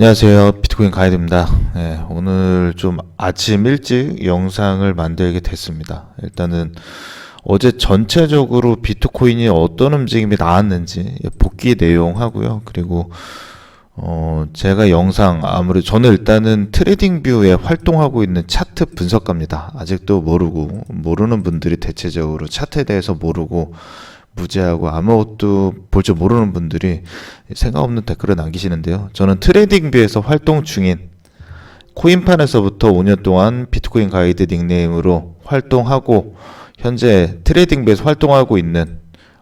안녕하세요. 비트코인 가이드입니다. 네, 오늘 좀 아침 일찍 영상을 만들게 됐습니다. 일단은 어제 전체적으로 비트코인이 어떤 움직임이 나왔는지 복귀 내용 하고요. 그리고 어 제가 영상 아무래도 저는 일단은 트레이딩 뷰에 활동하고 있는 차트 분석가입니다. 아직도 모르고 모르는 분들이 대체적으로 차트에 대해서 모르고 무지하고 아무것도 볼 줄 모르는 분들이 생각 없는 댓글을 남기시는데요. 저는 트레이딩 뷰에서 활동 중인 코인판에서부터 5년 동안 비트코인 가이드 닉네임으로 활동하고 현재 트레이딩 뷰에서 활동하고 있는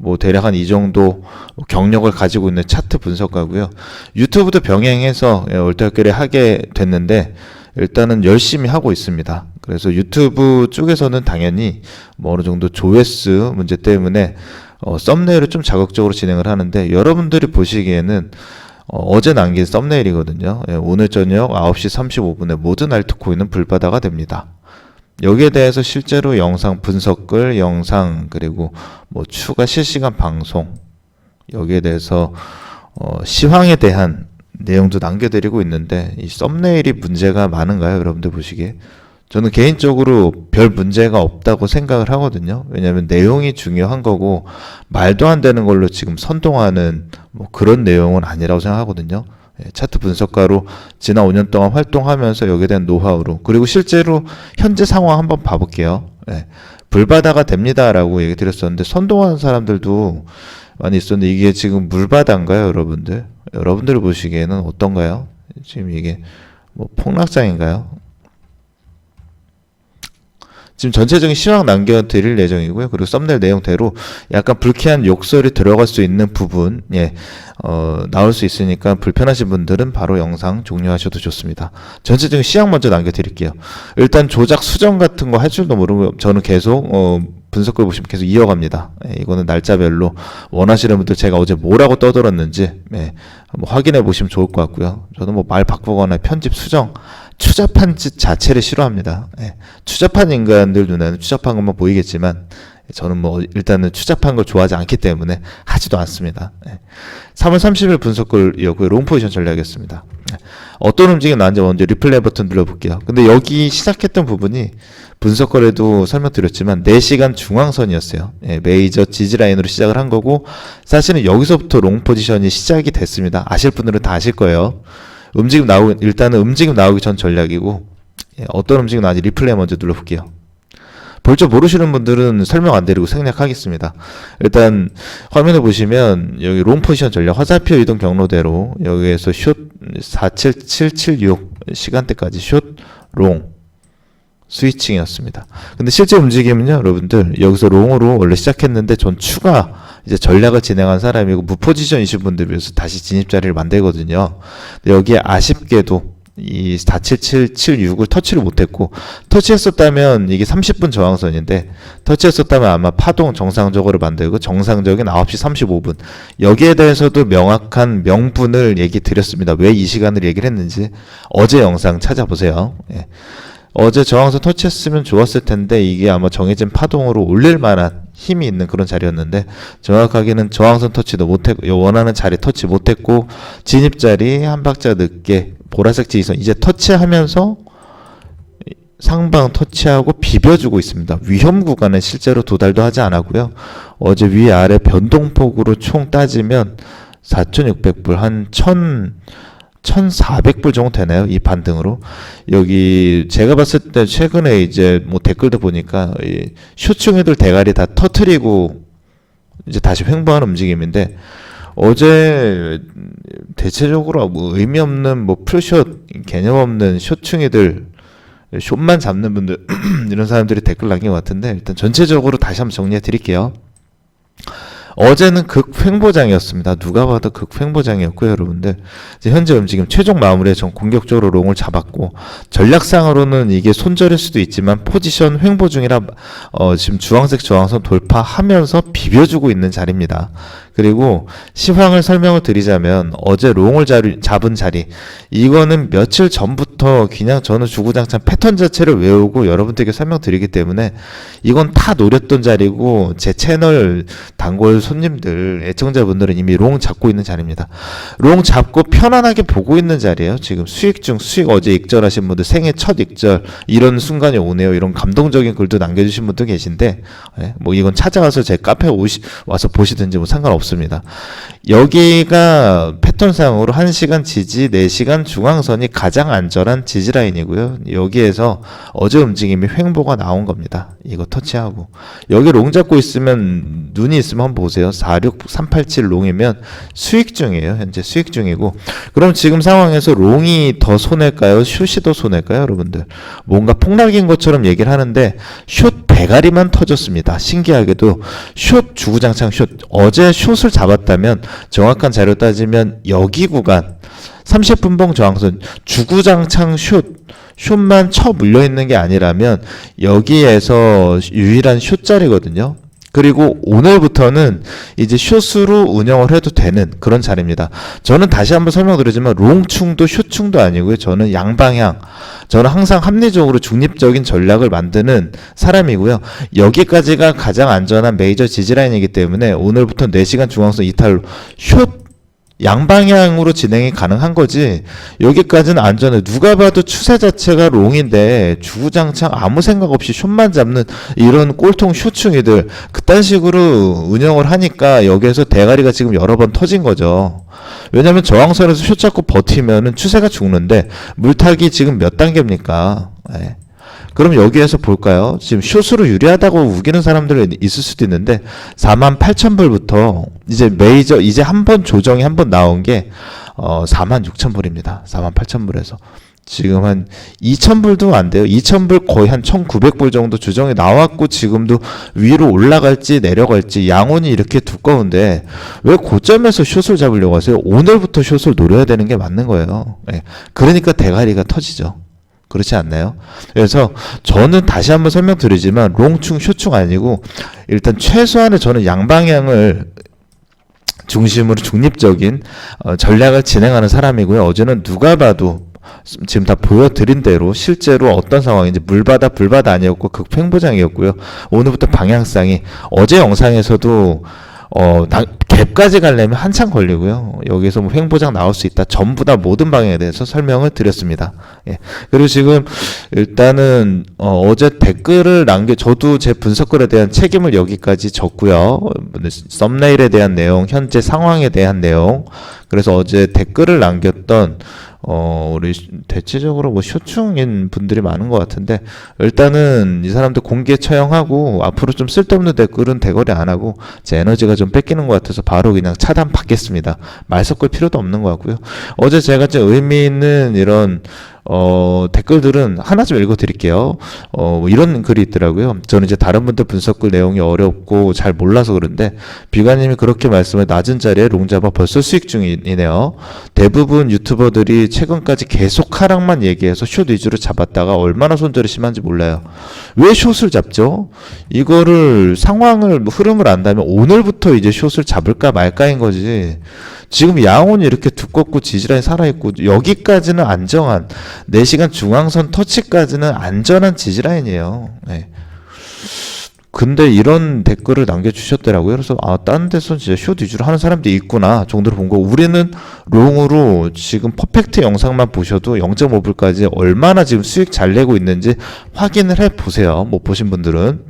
뭐 대략 한 이 정도 경력을 가지고 있는 차트 분석가고요. 유튜브도 병행해서 예, 얼떨결에 하게 됐는데 일단은 열심히 하고 있습니다. 그래서 유튜브 쪽에서는 당연히 뭐 어느 정도 조회수 문제 때문에 어, 썸네일을 좀 자극적으로 진행을 하는데 여러분들이 보시기에는 어, 제 남긴 썸네일이거든요. 예, 오늘 저녁 9시 35분에 모든 알트코인은 불바다가 됩니다. 여기에 대해서 실제로 영상 분석글, 영상 그리고 뭐 추가 실시간 방송 여기에 대해서 어, 시황에 대한 내용도 남겨드리고 있는데 이 썸네일이 문제가 많은가요, 여러분들 보시기에? 저는 개인적으로 별 문제가 없다고 생각을 하거든요. 왜냐하면 내용이 중요한 거고 말도 안 되는 걸로 지금 선동하는 뭐 그런 내용은 아니라고 생각하거든요. 예, 차트 분석가로 지난 5년 동안 활동하면서 여기에 대한 노하우로 그리고 실제로 현재 상황 한번 봐볼게요. 예, 불바다가 됩니다라고 얘기 드렸었는데 선동하는 사람들도 많이 있었는데 이게 지금 물바다인가요, 여러분들? 여러분들 보시기에는 어떤가요? 지금 이게 뭐 폭락장인가요? 지금 전체적인 시황 남겨 드릴 예정이고요. 그리고 썸네일 내용대로 약간 불쾌한 욕설이 들어갈 수 있는 부분, 예, 어, 나올 수 있으니까 불편하신 분들은 바로 영상 종료하셔도 좋습니다. 전체적인 시황 먼저 남겨 드릴게요. 일단 조작 수정 같은 거 할 줄도 모르고 저는 계속, 어, 분석글 보시면 계속 이어갑니다. 예, 이거는 날짜별로 원하시는 분들 제가 어제 뭐라고 떠들었는지 예, 한번 확인해 보시면 좋을 것 같고요. 저는 뭐 말 바꾸거나 편집 수정 추잡한 짓 자체를 싫어합니다. 예, 추잡한 인간들 눈에는 추잡한 것만 보이겠지만 저는 뭐 일단은 추잡한 걸 좋아하지 않기 때문에 하지도 않습니다. 예. 3월 30일 분석글 이었고요. 롱 포지션 전략이었습니다. 예. 어떤 움직임이 나왔는지 먼저 리플레이 버튼 눌러볼게요. 근데 여기 시작했던 부분이 분석거래도 설명드렸지만 4시간 중앙선이었어요. 예, 메이저 지지라인으로 시작을 한 거고 사실은 여기서부터 롱 포지션이 시작이 됐습니다. 아실 분들은 다 아실 거예요. 움직임 나오기 일단은 움직임 나오기 전 전략이고 예, 어떤 움직임 나는지 리플레이 먼저 눌러볼게요. 볼 줄 모르시는 분들은 설명 안 드리고 생략하겠습니다. 일단 화면에 보시면 여기 롱 포지션 전략 화살표 이동 경로대로 여기에서 숏 47776 시간대까지 숏 롱 스위칭이었습니다. 근데 실제 움직임은요, 여러분들 여기서 롱으로 원래 시작했는데 전 추가 이제 전략을 진행한 사람이고 무포지션이신 분들 위해서 다시 진입 자리를 만들거든요. 여기에 아쉽게도 이 47776을 터치를 못했고 터치했었다면 이게 30분 저항선인데 터치했었다면 아마 파동 정상적으로 만들고 정상적인 9시 35분 여기에 대해서도 명확한 명분을 얘기 드렸습니다. 왜 이 시간을 얘기를 했는지 어제 영상 찾아보세요. 예. 어제 저항선 터치했으면 좋았을 텐데 이게 아마 정해진 파동으로 올릴 만한 힘이 있는 그런 자리였는데 정확하게는 저항선 터치도 못했고 원하는 자리 터치 못했고 진입 자리 한 박자 늦게 보라색 지지선 이제 터치하면서 상방 터치하고 비벼주고 있습니다. 위험 구간은 실제로 도달도 하지 않았고요. 어제 위 아래 변동폭으로 총 따지면 4,600불 한 1,000 1,400불 정도 되나요? 이 반등으로. 여기 제가 봤을 때 최근에 이제 뭐 댓글도 보니까 이 쇼충애들 대가리 다 터트리고 이제 다시 횡보하는 움직임인데 어제 대체적으로 뭐 의미 없는 뭐 풀숏 개념 없는 쇼충이들 숏만 잡는 분들 이런 사람들이 댓글 남긴 것 같은데 일단 전체적으로 다시 한번 정리해 드릴게요. 어제는 극횡보장이었습니다. 누가 봐도 극횡보장이었고요, 여러분들. 현재 움직임 최종 마무리에 전 공격적으로 롱을 잡았고 전략상으로는 이게 손절일 수도 있지만 포지션 횡보 중이라 어, 지금 주황색 저항선 돌파하면서 비벼주고 있는 자리입니다. 그리고 시황을 설명을 드리자면 어제 롱을 자리- 잡은 자리 이거는 며칠 전부터 그냥 저는 주구장창 패턴 자체를 외우고 여러분들에게 설명드리기 때문에 이건 다 노렸던 자리고 제 채널 단골 손님들 애청자분들은 이미 롱 잡고 있는 자리입니다. 롱 잡고 편안하게 보고 있는 자리예요. 지금 수익 중 수익 어제 익절하신 분들 생애 첫 익절 이런 순간이 오네요. 이런 감동적인 글도 남겨주신 분도 계신데 예, 뭐 이건 찾아가서 제 카페 오시, 와서 보시든지 뭐 상관없습니다. 여기가 패턴상으로 1시간 지지, 4시간 중앙선이 가장 안전한 지지 라인이고요. 여기에서 어제 움직임이 횡보가 나온 겁니다. 이거 터치하고 여기 롱 잡고 있으면 눈이 있으면 한번 보세요. 46387 롱이면 수익 중이에요. 현재 수익 중이고 그럼 지금 상황에서 롱이 더 손해일까요? 숏이 더 손해일까요? 여러분들 뭔가 폭락인 것처럼 얘기를 하는데 숏 대가리만 터졌습니다. 신기하게도 숏 주구장창 숏 어제 숏을 잡았다면 정확한 자료 따지면 여기 구간 30분봉 저항선 주구장창 숏 숏만 쳐 물려 있는 게 아니라면 여기에서 유일한 숏자리거든요. 그리고 오늘부터는 이제 숏으로 운영을 해도 되는 그런 자리입니다. 저는 다시 한번 설명드리지만 롱충도 숏충도 아니고요. 저는 양방향. 저는 항상 합리적으로 중립적인 전략을 만드는 사람이고요. 여기까지가 가장 안전한 메이저 지지라인이기 때문에 오늘부터 4시간 중앙선 이탈로 숏 양방향으로 진행이 가능한 거지. 여기까지는 안전해. 누가 봐도 추세 자체가 롱인데 주구장창 아무 생각 없이 숏만 잡는 이런 꼴통 쇼충이들. 그딴 식으로 운영을 하니까 여기에서 대가리가 지금 여러 번 터진 거죠. 왜냐면 저항선에서 숏 잡고 버티면은 추세가 죽는데 물타기 지금 몇 단계입니까? 예. 그럼 여기에서 볼까요? 지금 숏으로 유리하다고 우기는 사람들 있을 수도 있는데 4만 8천 불부터 이제 메이저 이제 한 번 조정이 한 번 나온 게 어, 4만 6천 불입니다. 4만 8천 불에서 지금 한 2천 불도 안 돼요. 2천 불 거의 한 1,900불 정도 조정이 나왔고 지금도 위로 올라갈지 내려갈지 양온이 이렇게 두꺼운데 왜 고점에서 숏을 잡으려고 하세요? 오늘부터 숏을 노려야 되는 게 맞는 거예요. 예. 그러니까 대가리가 터지죠. 그렇지 않나요? 그래서 저는 다시 한번 설명드리지만 롱충 쇼충 아니고 일단 최소한의 저는 양방향을 중심으로 중립적인 어, 전략을 진행하는 사람이고요. 어제는 누가 봐도 지금 다 보여드린 대로 실제로 어떤 상황인지 물바다 불바다 아니었고 극팽보장이었고요. 오늘부터 방향성이 어제 영상에서도 어, 당, 갭까지 가려면 한참 걸리고요. 여기서 뭐 횡보장 나올 수 있다. 전부 다 모든 방향에 대해서 설명을 드렸습니다. 예. 그리고 지금 일단은 어, 어제 댓글을 남겨 저도 제 분석글에 대한 책임을 여기까지 졌고요. 썸네일에 대한 내용, 현재 상황에 대한 내용. 그래서 어제 댓글을 남겼던 어, 우리 대체적으로 뭐 쇼충인 분들이 많은 것 같은데 일단은 이 사람들 공개 처형하고 앞으로 좀 쓸데없는 댓글은 대거리 안 하고 제 에너지가 좀 뺏기는 것 같아 서 바로 그냥 차단 받겠습니다. 말 섞을 필요도 없는 것 같고요. 어제 제가 좀 의미 있는 이런 어, 댓글들은 하나 좀 읽어드릴게요. 어, 뭐 이런 글이 있더라고요. 저는 이제 다른 분들 분석글 내용이 어렵고 잘 몰라서 그런데 비가님이 그렇게 말씀을 낮은 자리에 롱잡아 벌써 수익 중이네요. 대부분 유튜버들이 최근까지 계속 하락만 얘기해서 숏 위주로 잡았다가 얼마나 손절이 심한지 몰라요. 왜 숏을 잡죠? 이거를 상황을 뭐 흐름을 안다면 오늘부터 이제 숏을 잡을까 말까인 거지. 지금 양온이 이렇게 두껍고 지지라인 살아있고 여기까지는 안정한 4시간 중앙선 터치까지는 안전한 지지라인이에요. 네. 근데 이런 댓글을 남겨주셨더라고요. 그래서 아, 다른 데서 진짜 숏 위주로 하는 사람도 있구나 정도로 본 거. 우리는 롱으로 지금 퍼펙트 영상만 보셔도 0.5불까지 얼마나 지금 수익 잘 내고 있는지 확인을 해 보세요. 못 보신 분들은.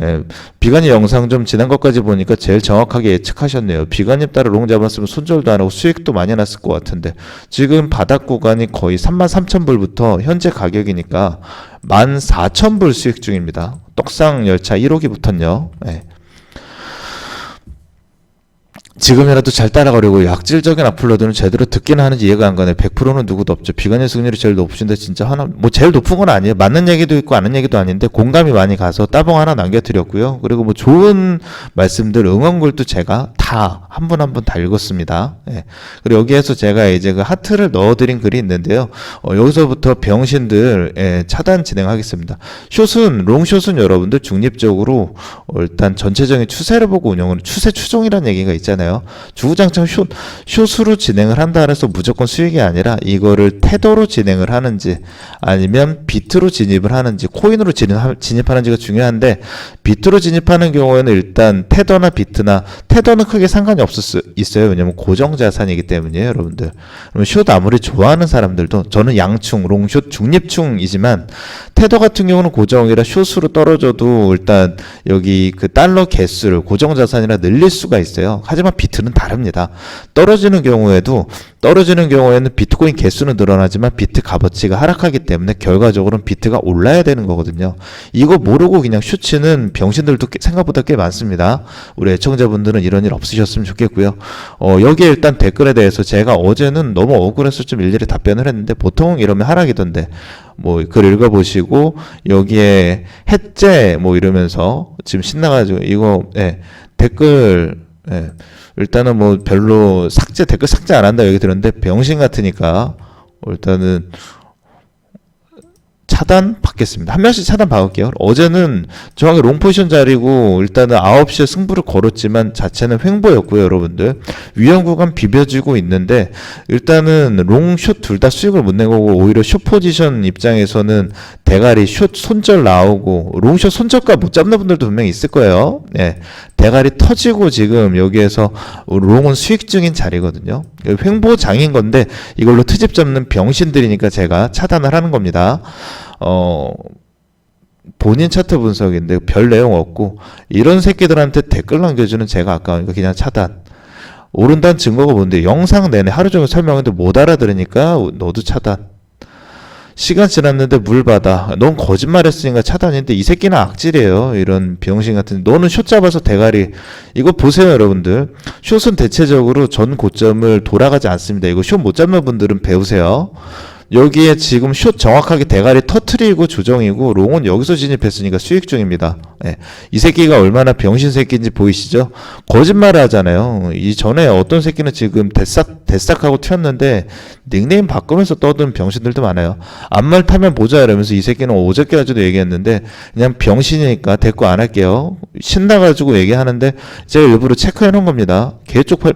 예, 비관이 영상 좀 지난 것까지 보니까 제일 정확하게 예측하셨네요. 비관님 따라 롱 잡았으면 손절도 안 하고 수익도 많이 났을 것 같은데 지금 바닥 구간이 거의 3만 3천 불부터 현재 가격이니까 1만 4천 불 수익 중입니다. 떡상 열차 1호기 붙었요. 예. 지금이라도 잘 따라가려고 약질적인 악플러들은 제대로 듣기는 하는지 이해가 안 가네. 100%는 누구도 없죠. 비관의 승률이 제일 높으신데 진짜 하나 뭐 제일 높은 건 아니에요. 맞는 얘기도 있고 아는 얘기도 아닌데 공감이 많이 가서 따봉 하나 남겨드렸고요. 그리고 뭐 좋은 말씀들 응원글도 제가 다 한 분 한 분 다 읽었습니다. 예. 그리고 여기에서 제가 이제 그 하트를 넣어드린 글이 있는데요. 어, 여기서부터 병신들 예, 차단 진행하겠습니다. 숏은 롱숏은 여러분들 중립적으로 어, 일단 전체적인 추세를 보고 운영을 추세 추종이라는 얘기가 있잖아요. 있잖아요. 주구장창 숏, 숏으로 진행을 한다 해서 무조건 수익이 아니라 이거를 태도로 진행을 하는지 아니면 비트로 진입을 하는지 코인으로 진입, 진입하는지가 중요한데 비트로 진입하는 경우에는 일단 테더나 비트나 테더는 크게 상관이 없을 수 있어요. 왜냐면 고정 자산이기 때문이에요, 여러분들. 그러면 숏 아무리 좋아하는 사람들도 저는 양충, 롱숏, 중립충이지만 테더 같은 경우는 고정이라 숏으로 떨어져도 일단 여기 그 달러 개수를 고정 자산이라 늘릴 수가 있어요. 하지만 비트는 다릅니다. 떨어지는 경우에도 떨어지는 경우에는 비트코인 개수는 늘어나지만 비트 값어치가 하락하기 때문에 결과적으로는 비트가 올라야 되는 거거든요. 이거 모르고 그냥 슈치는 병신들도 꽤- 생각보다 꽤 많습니다. 우리 애청자분들은 이런 일 없으셨으면 좋겠고요. 어, 여기에 일단 댓글에 대해서 제가 어제는 너무 억울해서 좀 일일이 답변을 했는데 보통 이러면 하락이던데 뭐 글 읽어보시고 여기에 해제 뭐 이러면서 지금 신나가지고 이거 예, 댓글 예, 일단은 뭐 별로 삭제 댓글 삭제 안 한다 여기 들었는데 병신 같으니까. 일단은 차단 받겠습니다. 한 명씩 차단 받을게요. 어제는 정확히 롱포지션 자리고 일단은 9시에 승부를 걸었지만 자체는 횡보였고요, 여러분들. 위험 구간 비벼지고 있는데 일단은 롱숏 둘 다 수익을 못 낸 거고 오히려 숏 포지션 입장에서는 대가리 숏 손절 나오고 롱숏 손절가 못 잡는 분들도 분명히 있을 거예요. 네. 대가리 터지고 지금 여기에서 롱은 수익 중인 자리거든요. 횡보장인 건데 이걸로 트집 잡는 병신들이니까 제가 차단을 하는 겁니다. 어, 본인 차트 분석인데 별 내용 없고 이런 새끼들한테 댓글 남겨주는 제가 아까우니까 그냥 차단. 오른다는 증거가 뭔데 영상 내내 하루 종일 설명했는데 못 알아들으니까 너도 차단. 시간 지났는데 물 받아. 넌 거짓말했으니까 차단인데 이 새끼는 악질이에요. 이런 병신 같은. 너는 숏 잡아서 대가리. 이거 보세요, 여러분들. 숏은 대체적으로 전 고점을 돌아가지 않습니다. 이거 숏 못 잡는 분들은 배우세요. 여기에 지금 숏 정확하게 대가리 터트리고 조정이고 롱은 여기서 진입했으니까 수익 중입니다. 예. 이 새끼가 얼마나 병신 새끼인지 보이시죠? 거짓말을 하잖아요. 이 전에 어떤 새끼는 지금 대싹 대싹하고 튀었는데 닉네임 바꾸면서 떠든 병신들도 많아요. 앞말 타면 보자 이러면서 이 새끼는 어저께까지도 얘기했는데 그냥 병신이니까 대꾸 안 할게요. 신나가지고 얘기하는데 제가 일부러 체크해 놓은 겁니다. 개쪽 팔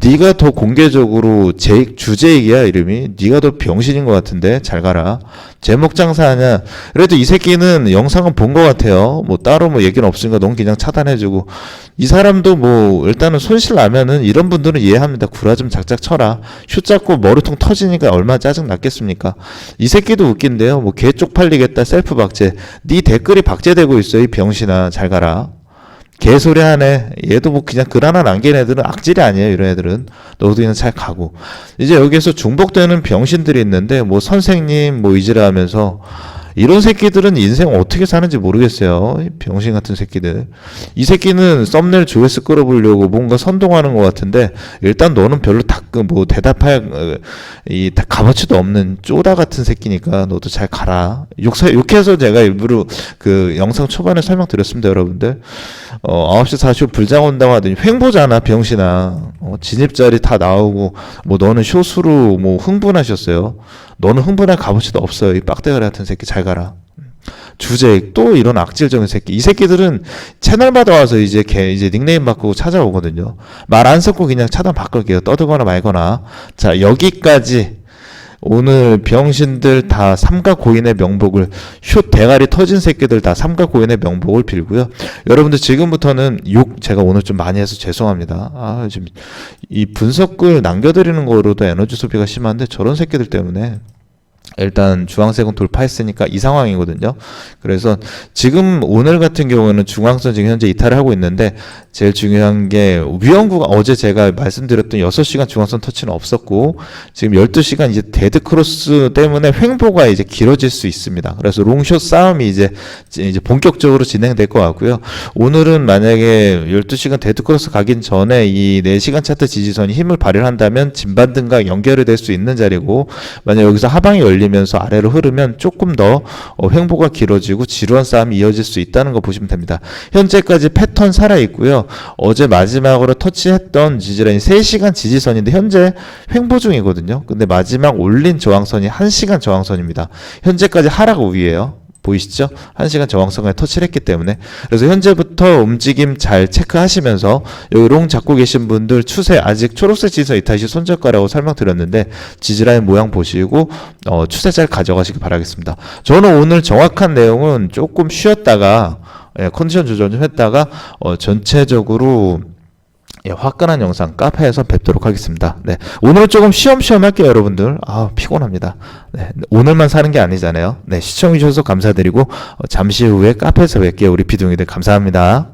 네가 더 공개적으로 제 주제익이야 이름이 네가 더 병신인 것 같은데 잘 가라. 제목 장사하냐? 그래도 이 새끼는 영상은 본 것 같아요. 뭐 따로 뭐 얘기는 없으니까 넌 그냥 차단해주고 이 사람도 뭐 일단은 손실 나면은 이런 분들은 이해합니다. 구라 좀 작작 쳐라. 슛 잡고 머리통 터지니까 얼마나 짜증 났겠습니까? 이 새끼도 웃긴데요. 뭐 개 쪽팔리겠다 셀프 박제. 네 댓글이 박제되고 있어 이 병신아 잘 가라. 개소리 하네. 얘도 뭐 그냥 글 하나 남긴 애들은 악질이 아니에요. 이런 애들은. 너도 그냥 잘 가고. 이제 여기에서 중복되는 병신들이 있는데 뭐 선생님 뭐 이지라 하면서 이런 새끼들은 인생 어떻게 사는지 모르겠어요. 이 병신 같은 새끼들. 이 새끼는 썸네일 조회수 끌어보려고 뭔가 선동하는 것 같은데 일단 너는 별로 다뭐 대답할 어, 이 다- 값어치도 없는 쪼다 같은 새끼니까 너도 잘 가라. 욕사 욕해서 제가 일부러 그 영상 초반에 설명드렸습니다, 여러분들. 어 9시 45분 불장 온다고 하더니 횡보잖아, 병신아. 어, 진입자리 다 나오고 뭐 너는 쇼수로 뭐 흥분하셨어요. 너는 흥분할 값어치도 없어요. 이 빡대가리 같은 새끼 잘 가라. 주제 또 이런 악질적인 새끼. 이 새끼들은 채널마다 와서 이제 걔 이제 닉네임 바꾸고 찾아오거든요 말 안 섞고 그냥 차단 바꿀게요. 떠들거나 말거나. 자 여기까지 오늘 병신들 다 삼가 고인의 명복을 슛 대가리 터진 새끼들 다 삼가 고인의 명복을 빌고요. 여러분들 지금부터는 욕 제가 오늘 좀 많이 해서 죄송합니다. 아 지금 이 분석글 남겨드리는 거로도 에너지 소비가 심한데 저런 새끼들 때문에 일단 주황색은 돌파했으니까 이 상황이거든요. 그래서 지금 오늘 같은 경우는 중앙선 지금 현재 이탈을 하고 있는데 제일 중요한 게 위험구가 어제 제가 말씀드렸던 6시간 중앙선 터치는 없었고 지금 12시간 이제 데드 크로스 때문에 횡보가 이제 길어질 수 있습니다. 그래서 롱숏 싸움이 이제 이제 본격적으로 진행될 것 같고요. 오늘은 만약에 12시간 데드 크로스 가긴 전에 이 4시간 차트 지지선이 힘을 발휘한다면 진반 등과 연결이 될 수 있는 자리고 만약 여기서 하방이 열 리면서 아래로 흐르면 조금 더 어, 횡보가 길어지고 지루한 싸움이 이어질 수 있다는 거 보시면 됩니다. 현재까지 패턴 살아 있고요. 어제 마지막으로 터치했던 지지라인 3시간 지지선인데 현재 횡보 중이거든요. 근데 마지막 올린 저항선이 1시간 저항선입니다. 현재까지 하락 우위예요. 보이시죠? 1시간 저항선까지 터치를 했기 때문에 그래서 현재부터 움직임 잘 체크하시면서 여기 롱 잡고 계신 분들 추세 아직 초록색 지선 이타시 손절가라고 설명드렸는데 지지라인 모양 보시고 어, 추세 잘 가져가시기 바라겠습니다. 저는 오늘 정확한 내용은 조금 쉬었다가 예, 컨디션 조절 좀 했다가 어, 전체적으로 예, 화끈한 영상 카페에서 뵙도록 하겠습니다. 네, 오늘 조금 쉬엄쉬엄 할게요, 여러분들. 아 피곤합니다. 네, 오늘만 사는 게 아니잖아요. 네, 시청해 주셔서 감사드리고 어, 잠시 후에 카페에서 뵐게요, 우리 비둥이들 감사합니다.